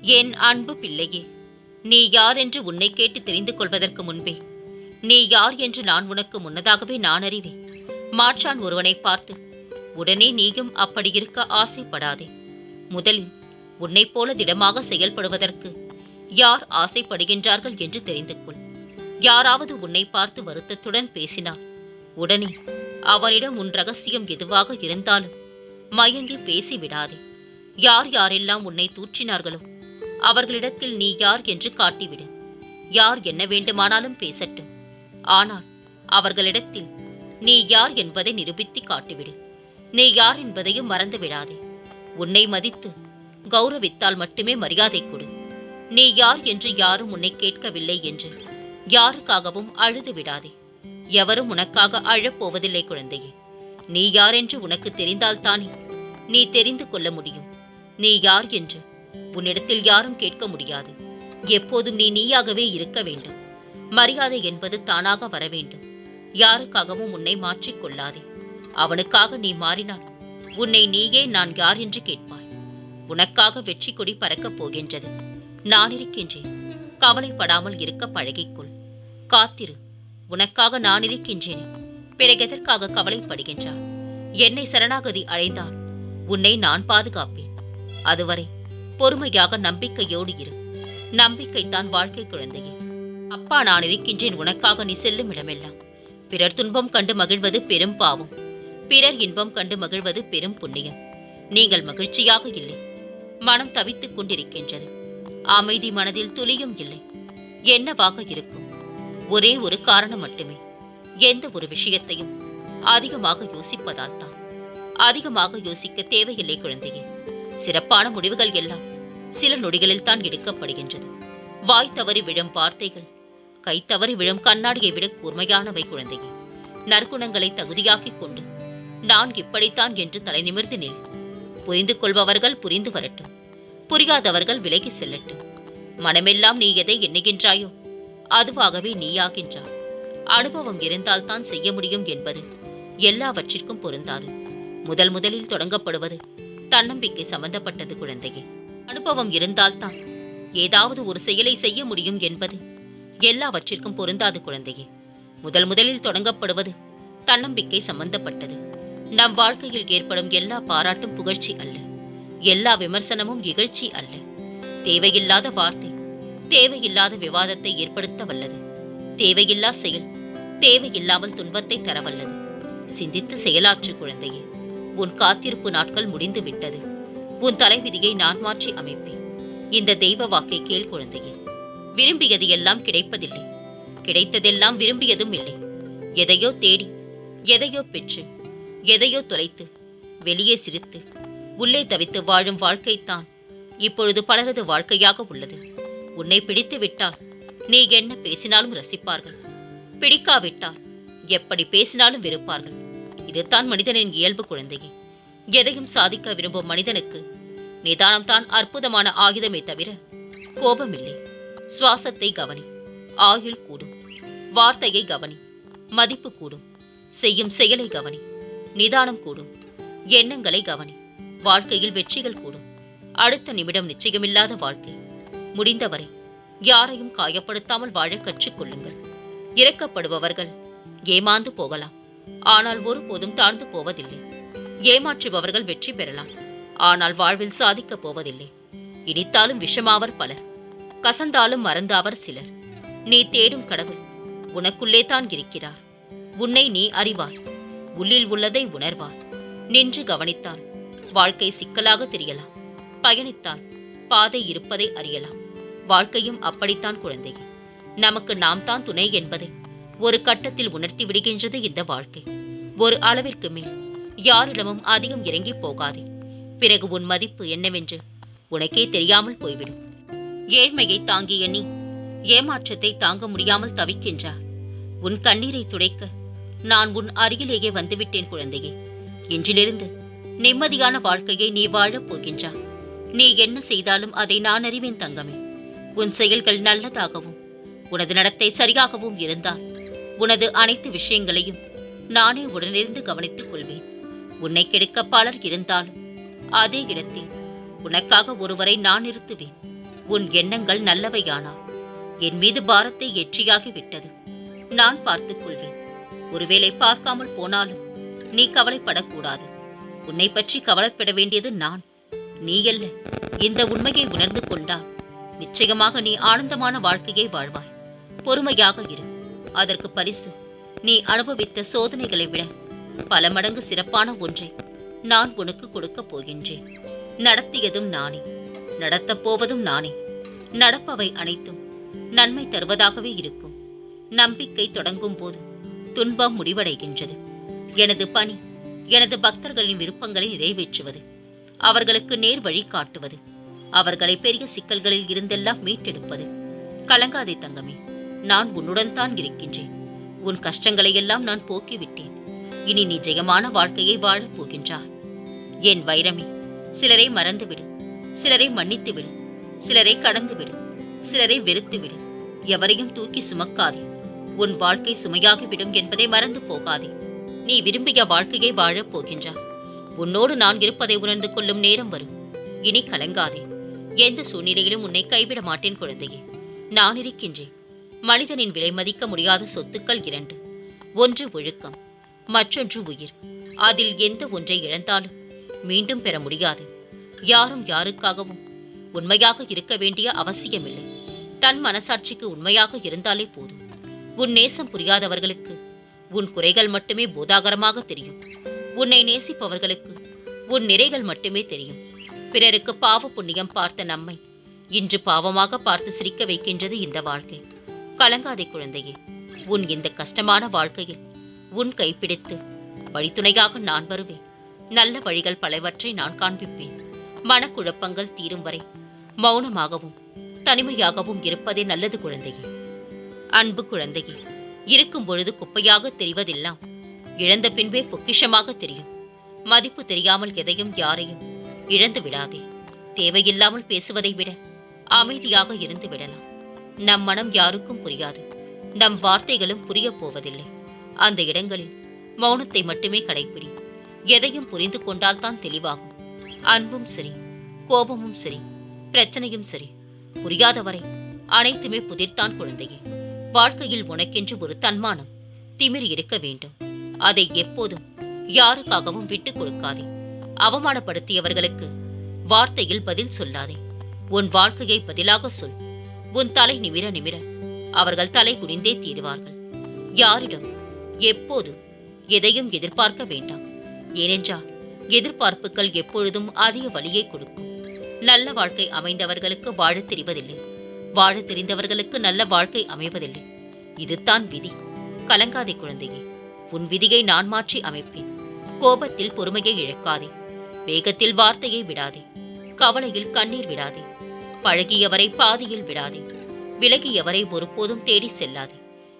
என் அன்பு பிள்ளையே நீ யார் என்று உன்னை கேட்டு தெரிந்து கொள்வதற்கு முன்பே நீ யார் என்று நான் உனக்கு முன்னதாகவே நான் அறிவேன். மாற்றான் ஒருவனை பார்த்து உடனே நீயும் அப்படி இருக்க ஆசைப்படாதே. முதலில் உன்னைப் போல திடமாக செயல்படுவதற்கு யார் ஆசைப்படுகின்றார்கள் என்று தெரிந்து கொள். யாராவது உன்னை பார்த்து வருத்தத்துடன் பேசினார் உடனே அவனிடம் உன் ரகசியம் எதுவாக இருந்தாலும் மயங்கி பேசிவிடாதே. யார் யாரெல்லாம் உன்னை தூற்றினார்களோ அவர்களிடத்தில் நீ யார் என்று காட்டிவிடு. யார் என்ன வேண்டுமானாலும் பேசட்டும். ஆனால் அவர்களிடத்தில் நீ யார் என்பதை நிரூபித்து காட்டிவிடு. நீ யார் என்பதையும் மறந்து விடாதே உன்னை மதித்து கௌரவித்தால் மட்டுமே மரியாதை கொடு. நீ யார் என்று யாரும் உன்னை கேட்கவில்லை என்று யாருக்காகவும் அழுது விடாதே. எவரும் உனக்காக அழப்போவதில்லை குழந்தையே. நீ யார் என்று உனக்கு தெரிந்தால்தானே நீ தெரிந்து கொள்ள முடியும். நீ யார் என்று உன்னிடத்தில் யாரும் கேட்க முடியாது. எப்போதும் நீ நீயாகவே இருக்க வேண்டும். மரியாதை என்பது தானாக வர வேண்டும். யாருக்காகவும் உன்னை மாற்றிக் கொள்ளாதே. அவனுக்காக நீ மாறினால் உன்னை நீயே நான் யார் என்று கேட்பாய். உனக்காக வெற்றி கொடி பறக்கப் போகின்றது. நான் இருக்கின்றேன். கவலைப்படாமல் இருக்க பழகிக்கொள். காத்திரு. உனக்காக நான் இருக்கின்றேனே. பிறகு எதற்காக கவலைப்படுகின்றான் என்னை சரணாகதி அடைந்தால் உன்னை நான் பாதுகாப்பேன். அதுவரை பொறுமையாக நம்பிக்கையோடு இரு. நம்பிக்கைத்தான் வாழ்க்கை குழந்தையே. அப்பா நான் இருக்கின்றேன். உனக்காக நீ செல்லும் இடமெல்லாம். பிறர் துன்பம் கண்டு மகிழ்வது பெரும் பாவம். பிறர் இன்பம் கண்டு மகிழ்வது பெரும் புண்ணியம். நீங்கள் மகிழ்ச்சியாக இல்லை. மனம் தவித்துக் கொண்டிருக்கின்றது. அமைதி மனதில் துளியும் இல்லை. என்னவாக இருக்கும்? ஒரே ஒரு காரணம் மட்டுமே. எந்த ஒரு விஷயத்தையும் அதிகமாக யோசிப்பதால் தான் அதிகமாக யோசிக்க தேவையில்லை குழந்தையே. சிறப்பான முடிவுகள் எல்லாம் சில நொடிகளில் தான் எடுக்கப்படுகின்றது. வாய் தவறி விழும் வார்த்தைகள் கை தவறி விழும் கண்ணாடியை விட கூர்மையானவை குழந்தையே. நற்குணங்களை தகுதியாக்கிக் கொண்டு நான் இப்படித்தான் என்று தலை நிமிர்ந்து நில். புரிந்து கொள்பவர்கள் புரிந்து வரட்டும். புரியாதவர்கள் விலகி செல்லட்டும். மனமெல்லாம் நீ எதை எண்ணுகின்றாயோ அதுவாகவே நீயாகின்றாய். அனுபவம் இருந்தால்தான் செய்ய முடியும் என்பது எல்லாவற்றிற்கும் பொருந்தாது. முதல் முதலில் தொடங்கப்படுவது தன்னம்பிக்கை சம்பந்தப்பட்டது குழந்தையே. அனுபவம் இருந்தால்தான் ஏதாவது ஒரு செயலை செய்ய முடியும் என்பது எல்லாவற்றிற்கும் பொருந்தாது குழந்தையே. முதல் முதலில் தொடங்கப்படுவது தன்னம்பிக்கை சம்பந்தப்பட்டது. நம் வாழ்க்கையில் ஏற்படும் எல்லா பாராட்டும் புகழ்ச்சி அல்ல. எல்லா விமர்சனமும் இகழ்ச்சி அல்ல. தேவையில்லாத வார்த்தை தேவையில்லாத விவாதத்தை ஏற்படுத்த வல்லது. தேவையில்லா செயல் தேவையில்லாமல் துன்பத்தை தரவல்லது சிந்தித்து செயலாற்று குழந்தையே. உன் காத்திருப்பு நாட்கள் முடிந்து விட்டது உன் தலைவிதியை நான் மாற்றி அமைப்பேன். இந்த தெய்வ வாக்கை கேள் குழந்தையே. விரும்பியது எல்லாம் கிடைப்பதில்லை. கிடைத்ததெல்லாம் விரும்பியதும் இல்லை. எதையோ தேடி எதையோ பெற்று எதையோ தொலைத்து வெளியே சிரித்து உள்ளே தவித்து வாழும் வாழ்க்கைத்தான் இப்பொழுது பலரது வாழ்க்கையாக உள்ளது. உன்னை பிடித்து விட்டால் நீ என்ன பேசினாலும் ரசிப்பார்கள். பிடிக்காவிட்டால் எப்படி பேசினாலும் வெறுப்பார்கள். இதுதான் மனிதனின் இயல்பு குழந்தையே. எதையும் சாதிக்க விரும்பும் மனிதனுக்கு நிதானம்தான் அற்புதமான ஆயுதமே தவிர கோபமில்லை. சுவாசத்தை கவனி ஆயுள் கூடும் வார்த்தையை கவனி மதிப்பு கூடும் செய்யும் செயலை கவனி நிதானம் கூடும் எண்ணங்களை கவனி வாழ்க்கையில் வெற்றிகள் கூடும். அடுத்த நிமிடம் நிச்சயமில்லாத வாழ்க்கை. முடிந்தவரை யாரையும் காயப்படுத்தாமல் வாழ கற்றுக்கொள்ளுங்கள் இறக்கப்படுபவர்கள் ஏமாந்து போகலாம். ஆனால் ஒருபோதும் தாழ்ந்து போவதில்லை. ஏமாற்றுபவர்கள் வெற்றி பெறலாம். ஆனால் வாழ்வில் சாதிக்கப் போவதில்லை. இனித்தாலும் விஷமாவர் பலர். கசந்தாலும் மறந்தாவர் சிலர். நீ தேடும் கடவுள் உனக்குள்ளே தான் இருக்கிறார். உன்னை நீ அறிவார் உள்ளில் உள்ளதை உணர்வார் நின்று கவனித்தால் வாழ்க்கை சிக்கலாக தெரியலாம். பயணித்தால் பாதை இருப்பதை அறியலாம். வாழ்க்கையும் அப்படித்தான் குழந்தை. நமக்கு நாம் தான் துணை என்பதை ஒரு கட்டத்தில் உணர்த்தி விடுகின்றது இந்த வாழ்க்கை. ஒரு அளவிற்கு மேல். யாரிடமும் அதிகம் இறங்கி போகாதே. பிறகு உன் மதிப்பு என்னவென்று? உனக்கே தெரியாமல் போய்விடும். ஏழ்மையை தாங்கிய நீ ஏமாற்றத்தை தாங்க முடியாமல் தவிக்கின்றார் உன் கண்ணீரை துடைக்க நான் உன் அருகிலேயே வந்துவிட்டேன் குழந்தையே. இன்றிலிருந்து நிம்மதியான வாழ்க்கையை நீ வாழப் போகின்றாய். நீ என்ன செய்தாலும் அதை நான் அறிவேன் தங்கமே. உன் செயல்கள் நல்லதாகவும் உனது நடத்தை சரியாகவும் இருந்தால் உனது அனைத்து விஷயங்களையும் நானே உடனிருந்து கவனித்துக் கொள்வேன். உன்னை கெடுக்க பலர் இருந்தாலும் அதே இடத்தில் உனக்காக ஒருவரை நான் நிறுத்துவேன். உன் எண்ணங்கள் நல்லவையானால் என் மீது பாரத்தை எற்றியாகி விட்டது நான் பார்த்துக் கொள்வேன். ஒருவேளை பார்க்காமல் போனாலும் நீ கவலைப்படக்கூடாது. உன்னை பற்றி கவலைப்பட வேண்டியது நான். நீ அல்ல இந்த உண்மையை உணர்ந்து கொண்டால் நிச்சயமாக நீ ஆனந்தமான வாழ்க்கையை வாழ்வாய். பொறுமையாக இரு. அதற்கு பரிசு. நீ அனுபவித்த சோதனைகளை விட பல மடங்கு சிறப்பான ஒன்றை நான் உனக்கு கொடுக்கப் போகின்றேன். நடத்தியதும் நானே. நடத்தப் போவதும் நானே. நடப்பவை அனைத்தும் நன்மை தருவதாகவே இருக்கும். நம்பிக்கை தொடங்கும் போது துன்பம் முடிவடைகின்றது. எனது பணி எனது பக்தர்களின் விருப்பங்களை நிறைவேற்றுவது அவர்களுக்கு நேர் வழி காட்டுவது அவர்களை பெரிய சிக்கல்களில் இருந்தெல்லாம் மீட்டெடுப்பது. கலங்காதே தங்கமே நான் உன்னுடன் தான் இருக்கின்றேன். உன் கஷ்டங்களை எல்லாம் நான் போக்கிவிட்டேன். இனி நீ ஜெயமான வாழ்க்கையை வாழப் போகின்றாய் என் வைரமே சிலரை மறந்துவிடு சிலரை மன்னித்து விடு சிலரை கடந்து விடு சிலரை வெறுத்து விடு எவரையும் தூக்கி சுமக்காதே. உன் வாழ்க்கை சுமையாகிவிடும் என்பதை மறந்து போகாதே. நீ விரும்பிய வாழ்க்கையை வாழப் போகின்றாய். உன்னோடு நான் இருப்பதை உணர்ந்து கொள்ளும் நேரம் வரும். இனி கலங்காதே. எந்த சூழ்நிலையிலும் உன்னை கைவிட மாட்டேன் குழந்தையே. நான் இருக்கின்றேன். மனிதனின் விலை மதிக்க முடியாத சொத்துக்கள் இரண்டு. ஒன்று ஒழுக்கம் மற்றொன்று உயிர். அதில் எந்த ஒன்றை இழந்தாலும் மீண்டும் பெற முடியாது. யாரும் யாருக்காகவும் உண்மையாக இருக்க வேண்டிய அவசியமில்லை. தன் மனசாட்சிக்கு உண்மையாக இருந்தாலே போதும். உன் நேசம் புரியாதவர்களுக்கு உன் குறைகள் மட்டுமே போதாகரமாக தெரியும். உன்னை நேசிப்பவர்களுக்கு உன் நிறைகள் மட்டுமே தெரியும். பிறருக்கு பாவ புண்ணியம் பார்த்த நம்மை இன்று பாவமாக பார்த்து சிரிக்க வைக்கின்றது இந்த வாழ்க்கை. கலங்காதே குழந்தையே உன் இந்த கஷ்டமான வாழ்க்கையில் உன் கைப்பிடித்து. வழித்துணையாக நான் வருவேன். நல்ல வழிகள் பலவற்றை நான் காண்பிப்பேன். மனக்குழப்பங்கள் தீரும் வரை மௌனமாகவும் தனிமையாகவும் இருப்பதே நல்லது குழந்தையே. அன்பு குழந்தையே இருக்கும் பொழுது குப்பையாக தெரிவதெல்லாம் இழந்த பின்பே பொக்கிஷமாக தெரியும். மதிப்பு தெரியாமல் எதையும் யாரையும் இழந்து விடாதே. தேவையில்லாமல் பேசுவதை விட அமைதியாக இருந்து விடலாம். நம் மனம் யாருக்கும் புரியாது. நம் வார்த்தைகளும் புரியப் போவதில்லை. அந்த இடங்களில் மௌனத்தை மட்டுமே கடைப்பிடி எதையும் புரிந்து கொண்டால்தான் தெளிவாகும். அன்பும் சரி கோபமும் சரி பிரச்சனையும் சரி புரியாதவரை அனைத்துமே புதிர்த்தான் குழந்தையே. வாழ்க்கையில் உனக்கென்று ஒரு தன்மானம் திமிர் இருக்க வேண்டும். அதை எப்போதும் யாருக்காகவும் விட்டுக் கொடுக்காதே. அவமானப்படுத்தியவர்களுக்கு வார்த்தையில் பதில் சொல்லாதே. உன் வாழ்க்கையை பதிலாக சொல். உன் தலை நிமிர நிமிர அவர்கள் தலை குனிந்தே தீருவார்கள். யாரிடம் எப்போதும் எதையும் எதிர்பார்க்க வேண்டாம். ஏனென்றால் எதிர்பார்ப்புகள் எப்பொழுதும் அதிக வழியை கொடுக்கும். நல்ல வாழ்க்கை அமைந்தவர்களுக்கு வாழத் தெரிவதில்லை. வாழத் தெரிந்தவர்களுக்கு நல்ல வாழ்க்கை அமைவதில்லை. இதுதான் விதி. கலங்காதே குழந்தையே. உன் விதியை நான் மாற்றி அமைப்பேன். கோபத்தில் பொறுமையை இழக்காதே. வேகத்தில் வார்த்தையை விடாதே. கவலையில் கண்ணீர் விடாதே. பழகியவரை பாதியில் விடாதே. விலகியவரை ஒருபோதும் தேடி செல்லாதே.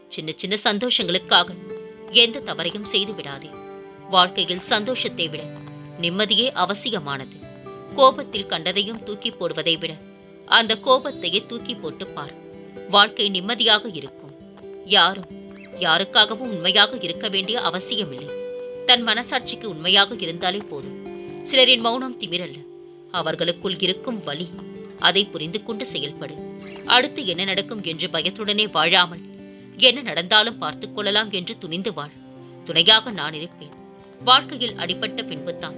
சின்ன சின்ன சந்தோஷங்களுக்காக எந்த தவறையும் செய்து விடாதே. வாழ்க்கையில் சந்தோஷத்தை விட நிம்மதியே அவசியமானது. கோபத்தில் கண்டதையும் தூக்கி போடுவதை விட அந்த கோபத்தையே தூக்கி போட்டு பார். வாழ்க்கை நிம்மதியாக இருக்கும். யாரும் யாருக்காகவும் உண்மையாக இருக்க வேண்டிய அவசியமில்லை. தன் மனசாட்சிக்கு உண்மையாக இருந்தாலே போதும். சிலரின் மௌனம் திமிரல்ல. அவர்களுக்குள் இருக்கும் வலி. அதை புரிந்து கொண்டு செயல்படு. அடுத்து என்ன நடக்கும் என்று பயத்துடனே வாழாமல் என்ன நடந்தாலும் பார்த்துக் கொள்ளலாம் என்று துணிந்து வாழ். துணையாக நான் இருப்பேன். வாழ்க்கையில் அடிபட்ட பின்புதான்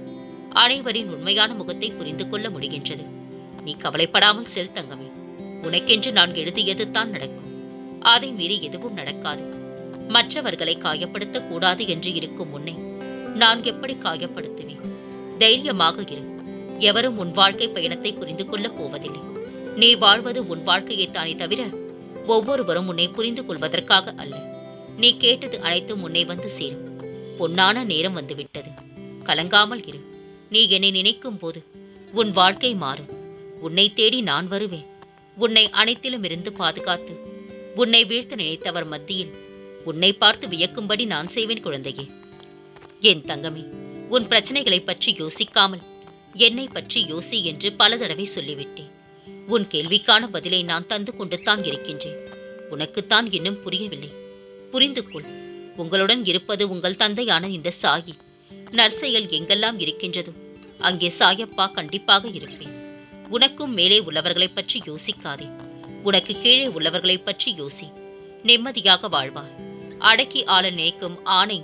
அனைவரின் உண்மையான முகத்தை புரிந்து கொள்ள முடிகின்றது. நீ கவலைப்படாமல் செல் தங்கமே. உனக்கென்று நான் எழுதியது தான் நடக்கும். அதை மீறி எதுவும் நடக்காது. மற்றவர்களை காயப்படுத்த கூடாது என்று இருக்கும் முன்னே நான் எப்படி காயப்படுத்துவேன்? தைரியமாக இரு. எவரும் உன் வாழ்க்கை பயணத்தை புரிந்து கொள்ளப் போவதில்லை. நீ வாழ்வது உன் வாழ்க்கையைத்தானே தவிர ஒவ்வொருவரும் உன்னை புரிந்து கொள்வதற்காக அல்ல. நீ கேட்டது அனைத்தும் உன்னை வந்து சேரும். பொன்னான நேரம் வந்துவிட்டது. கலங்காமல் இரு. நீ என்னை நினைக்கும் போது உன் வாழ்க்கை மாறும். உன்னை தேடி நான் வருவேன். உன்னை அனைத்திலும் இருந்து பாதுகாத்து உன்னை வீழ்த்த நினைத்தவர் மத்தியில் உன்னை பார்த்து வியக்கும்படி நான் செய்வேன் குழந்தையே. என் தங்கமே உன் பிரச்சனைகளைப் பற்றி யோசிக்காமல் என்னை பற்றி யோசி என்று பல தடவை சொல்லிவிட்டேன். உன் கேள்விக்கான பதிலை நான் தந்து கொண்டுத்தான் இருக்கின்றேன் உனக்குத்தான் இன்னும் புரியவில்லை. புரிந்து கொள். உங்களுடன் இருப்பது உங்கள் தந்தையான இந்த சாயி. நற்செயல் எங்கெல்லாம் இருக்கின்றதோ? அங்கே சாயப்பா கண்டிப்பாக இருப்பேன். உனக்கும் மேலே உள்ளவர்களைப் பற்றி யோசிக்காதே. உனக்கு கீழே உள்ளவர்களைப் பற்றி யோசி. நிம்மதியாக வாழ்வார். அடக்கி ஆள நினைக்கும் ஆணை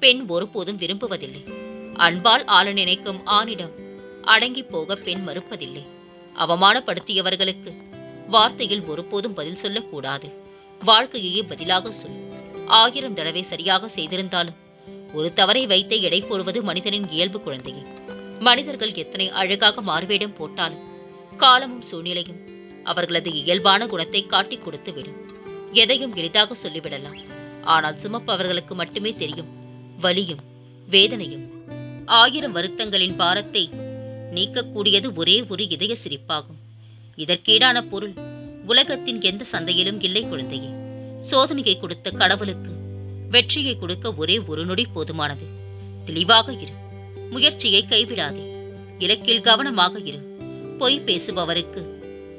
பெண் ஒருபோதும் விரும்புவதில்லை. அன்பால் ஆள நினைக்கும் ஆணிடம் அடங்கி போக பெண் மறுப்பதில்லை. அவமானப்படுத்தியவர்களுக்கு வார்த்தையில் ஒருபோதும் பதில் சொல்லக்கூடாது. வாழ்க்கையே பதிலாக சொல். ஆயிரம் தடவை சரியாக செய்திருந்தாலும் ஒரு தவறை வைத்து எடை போடுவது மனிதனின் இயல்பு குழந்தையே. மனிதர்கள் எத்தனை அழகாக மாறுவேடம் போட்டாலும் காலமும் சூழ்நிலையும் அவர்களது இயல்பான குணத்தை காட்டிக் கொடுத்து விடும் எதையும் எளிதாக சொல்லிவிடலாம். ஆனால் சுமப்பவர்களுக்கு மட்டுமே தெரியும் வலியும் வேதனையும். ஆயிரம் வருத்தங்களின் பாரத்தை நீக்கக்கூடியது ஒரே ஒரு இதய சிரிப்பாகும். இதற்கீடான பொருள் உலகத்தின் எந்த சந்தையிலும் இல்லை குழந்தையே. சோதனையை கொடுத்த கடவுளுக்கு வெற்றியை கொடுக்க ஒரே ஒரு நொடி போதுமானது. தெளிவாக இரு முயற்சியை கைவிடாதே. இலக்கில் கவனமாக இரு. பொய் பேசுபவருக்கு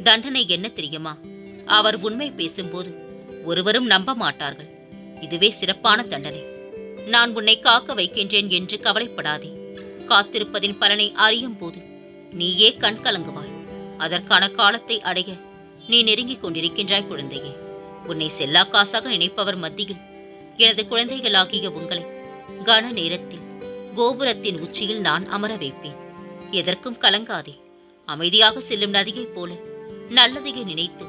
தண்டனை என்ன தெரியுமா? அவர் உண்மை பேசும்போது ஒருவரும் நம்ப மாட்டார்கள். இதுவே சிறப்பான தண்டனை. நான் உன்னை காக்க வைக்கின்றேன் என்று கவலைப்படாதே. காத்திருப்பதின் பலனை அறியும் போது நீயே கண் கலங்குவாய். அதற்கான காலத்தை அடைய நீ நெருங்கிக் கொண்டிருக்கின்றாய் குழந்தையே. உன்னை செல்லா காசாக நினைப்பவர் மத்தியில் எனது குழந்தைகளாகிய உங்களை கன நேரத்தில் கோபுரத்தின் உச்சியில் நான் அமர வைப்பேன். எதற்கும் கலங்காதே. அமைதியாக செல்லும் நதியைப் போல நல்லதையே நினைத்து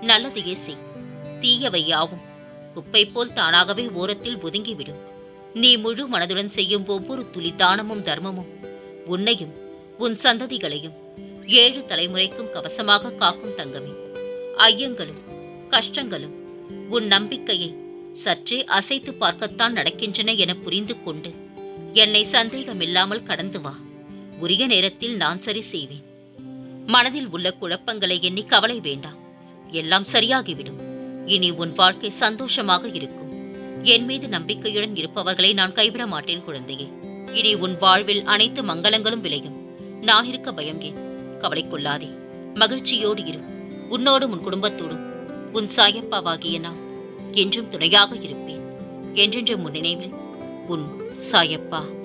நல்லதையே செய். தீயவை யாவும் குப்பை போல் தானாகவே ஓரத்தில் ஒதுங்கிவிடும். நீ முழு மனதுடன் செய்யும் ஒவ்வொரு துளி தானமும் தர்மமும். உன்னையும் உன் சந்ததிகளையும் ஏழு தலைமுறைக்கும் கவசமாக காக்கும் தங்கமே. ஐயங்களும் கஷ்டங்களும் உன் நம்பிக்கையை சற்றே அசைத்து பார்க்கத்தான் நடக்கின்றன என புரிந்து கொண்டு என்னை சந்தேகமில்லாமல் கடந்து வா. உரிய நேரத்தில் நான் சரி செய்வேன். மனதில் உள்ள குழப்பங்களை எண்ணி கவலை வேண்டாம். எல்லாம் சரியாகிவிடும். இனி உன் வாழ்க்கை சந்தோஷமாக இருக்கும். என் மீது நம்பிக்கையுடன் இருப்பவர்களை நான் கைவிட மாட்டேன் குழந்தையே. இனி உன் வாழ்வில் அனைத்து மங்களங்களும் விளையும். நான் இருக்க பயம் ஏன்? கவலை கொள்ளாதே. மகிழ்ச்சியோடு இரு. உன்னோடும் உன் குடும்பத்தோடும். உன் சாயப்பாவாகிய நான் என்றும் துணையாக இருப்பேன். என்றென்றும் முன் நினைவில் உன் சாயப்பா.